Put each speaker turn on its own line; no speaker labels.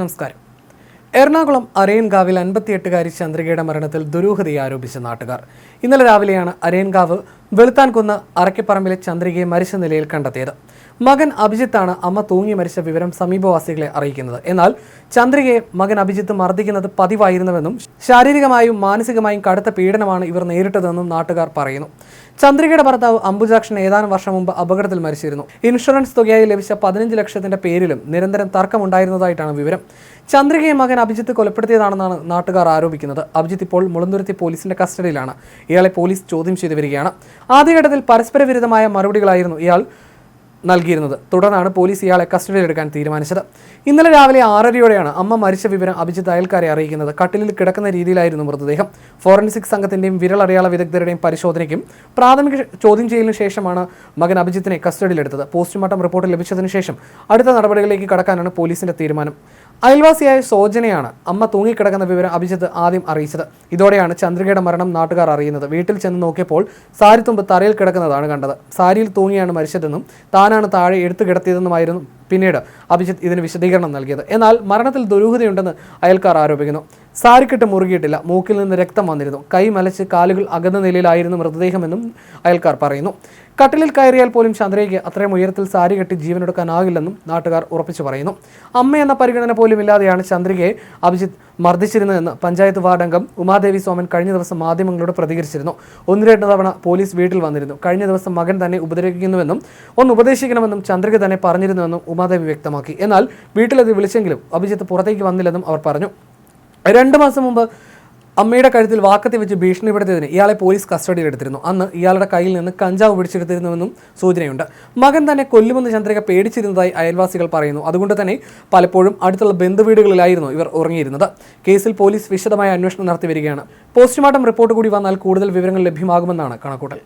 നമസ്കാരം. എറണാകുളം അരയൻകാവിൽ അൻപത്തിയെട്ടുകാരി ചന്ദ്രികയുടെ മരണത്തിൽ ദുരൂഹതയെ ആരോപിച്ച നാട്ടുകാർ. ഇന്നലെ രാവിലെയാണ് അരയൻകാവ് വെളുത്താൻകുന്ന് അറയ്ക്കപ്പറമ്പിലെ ചന്ദ്രികയെ മരിച്ച നിലയിൽ കണ്ടെത്തിയത്. മകൻ അഭിജിത്താണ് അമ്മ തൂങ്ങി മരിച്ച വിവരം സമീപവാസികളെ അറിയിക്കുന്നത്. എന്നാൽ ചന്ദ്രികയെ മകൻ അഭിജിത്ത് മർദ്ദിക്കുന്നത് പതിവായിരുന്നുവെന്നും ശാരീരികമായും മാനസികമായും കടുത്ത പീഡനമാണ് ഇവർ നേരിട്ടതെന്നും നാട്ടുകാർ പറയുന്നു. ചന്ദ്രികയുടെ ഭർത്താവ് അംബുജാക്ഷൻ ഏതാനും വർഷം മുമ്പ് അപകടത്തിൽ മരിച്ചിരുന്നു. ഇൻഷുറൻസ് തുകയായി ലഭിച്ച പതിനഞ്ച് ലക്ഷത്തിന്റെ പേരിലും നിരന്തരം തർക്കമുണ്ടായിരുന്നതായിട്ടാണ് വിവരം. ചന്ദ്രികയെ മകൻ അഭിജിത്ത് കൊലപ്പെടുത്തിയതാണെന്നാണ് നാട്ടുകാർ ആരോപിക്കുന്നത്. അഭിജിത്ത് ഇപ്പോൾ മുളന്തുരുത്തി പോലീസിന്റെ കസ്റ്റഡിയിലാണ്. ഇയാളെ പോലീസ് ചോദ്യം ചെയ്തു വരികയാണ്. ആദ്യഘട്ടത്തിൽ പരസ്പര വിരുദ്ധമായ മറുപടികളായിരുന്നു ഇയാൾ നൽകിയിരുന്നത്. തുടർന്നാണ് പോലീസ് ഇയാളെ കസ്റ്റഡിയിൽ എടുക്കാൻ തീരുമാനിച്ചത്. ഇന്നലെ രാവിലെ ആറരയോടെയാണ് അമ്മ മരിച്ച വിവരം അഭിജിത്ത് അയൽക്കാരെ അറിയിക്കുന്നത്. കട്ടിലിൽ കിടക്കുന്ന രീതിയിലായിരുന്നു മൃതദേഹം. ഫോറൻസിക് സംഘത്തിന്റെയും വിരലടയാള വിദഗ്ധരുടെയും പരിശോധനയ്ക്കും പ്രാഥമിക ചോദ്യം ചെയ്യലിന് ശേഷമാണ് മകൻ അഭിജിത്തിനെ കസ്റ്റഡിയിലെടുത്തത്. പോസ്റ്റ്മോർട്ടം റിപ്പോർട്ട് ലഭിച്ചതിന് ശേഷം അടുത്ത നടപടികളിലേക്ക് കടക്കാനാണ് പോലീസിന്റെ തീരുമാനം. അയൽവാസിയായ സോജനയാണ് അമ്മ തൂങ്ങിക്കിടക്കുന്ന വിവരം അഭിജിത്ത് ആദ്യം അറിയിച്ചത്. ഇതോടെയാണ് ചന്ദ്രികയുടെ മരണം നാട്ടുകാർ അറിയുന്നത്. വീട്ടിൽ ചെന്ന് നോക്കിയപ്പോൾ സാരി തുമ്പ് തറയിൽ കിടക്കുന്നതാണ് കണ്ടത്. സാരിയിൽ തൂങ്ങിയാണ് മരിച്ചതെന്നും താനാണ് താഴെ എടുത്തു കിടത്തിയതെന്നുമായിരുന്നു പിന്നീട് അഭിജിത്ത് ഇതിന് വിശദീകരണം നൽകിയത്. എന്നാൽ മരണത്തിൽ ദുരൂഹതയുണ്ടെന്ന് അയൽക്കാർ ആരോപിക്കുന്നു. സാരിക്കെട്ട് മുറുകിയിട്ടില്ല. മൂക്കിൽ നിന്ന് രക്തം വന്നിരുന്നു. കൈ മലച്ച് കാലുകൾ അകന്ന നിലയിലായിരുന്നു മൃതദേഹമെന്നും അയൽക്കാർ പറയുന്നു. കട്ടിലിൽ കയറിയാൽ പോലും ചന്ദ്രയ്ക്ക് അത്രയും ഉയരത്തിൽ സാരി കെട്ടി ജീവനെടുക്കാനാകില്ലെന്നും നാട്ടുകാർ ഉറപ്പിച്ചു പറയുന്നു. അമ്മ എന്ന പരിഗണന പോലും ഇല്ലാതെയാണ് ചന്ദ്രികയെ അഭിജിത്ത് മർദ്ദിച്ചിരുന്നതെന്ന് പഞ്ചായത്ത് വാർഡംഗം ഉമാദേവി സോമൻ കഴിഞ്ഞ ദിവസം മാധ്യമങ്ങളോട് പ്രതികരിച്ചിരുന്നു. ഒന്ന് രണ്ട് തവണ പോലീസ് വീട്ടിൽ വന്നിരുന്നു. കഴിഞ്ഞ ദിവസം മകൻ തന്നെ ഉപദ്രവിക്കുന്നുവെന്നും ഒന്ന് ഉപദേശിക്കണമെന്നും ചന്ദ്രിക തന്നെ പറഞ്ഞിരുന്നുവെന്നും ഉമാദേവി വ്യക്തമാക്കി. എന്നാൽ വീട്ടിലത് വിളിച്ചെങ്കിലും അഭിജിത്ത് പുറത്തേക്ക് വന്നില്ലെന്നും അവർ പറഞ്ഞു. രണ്ട് മാസം മുമ്പ് അമ്മയുടെ കഴുത്തിൽ വാക്കത്തി വെച്ച് ഭീഷണിപ്പെടുത്തിയതിന് ഇയാളെ പോലീസ് കസ്റ്റഡിയിലെടുത്തിരുന്നു അന്ന് ഇയാളുടെ കയ്യിൽ നിന്ന് കഞ്ചാവ് പിടിച്ചെടുത്തിരുന്നുവെന്നും സൂചനയുണ്ട്. മകൻ തന്നെ കൊല്ലുമെന്ന് ചന്ദ്രിക പേടിച്ചിരുന്നതായി അയൽവാസികൾ പറയുന്നു. അതുകൊണ്ട് തന്നെ പലപ്പോഴും അടുത്തുള്ള ബന്ധുവീടുകളിലായിരുന്നു ഇവർ ഉറങ്ങിയിരുന്നത്. കേസിൽ പോലീസ് വിശദമായ അന്വേഷണം നടത്തി വരികയാണ്. പോസ്റ്റ്മോർട്ടം റിപ്പോർട്ട് കൂടി വന്നാൽ കൂടുതൽ വിവരങ്ങൾ ലഭ്യമാകുമെന്നാണ് കണക്കൂട്ടൽ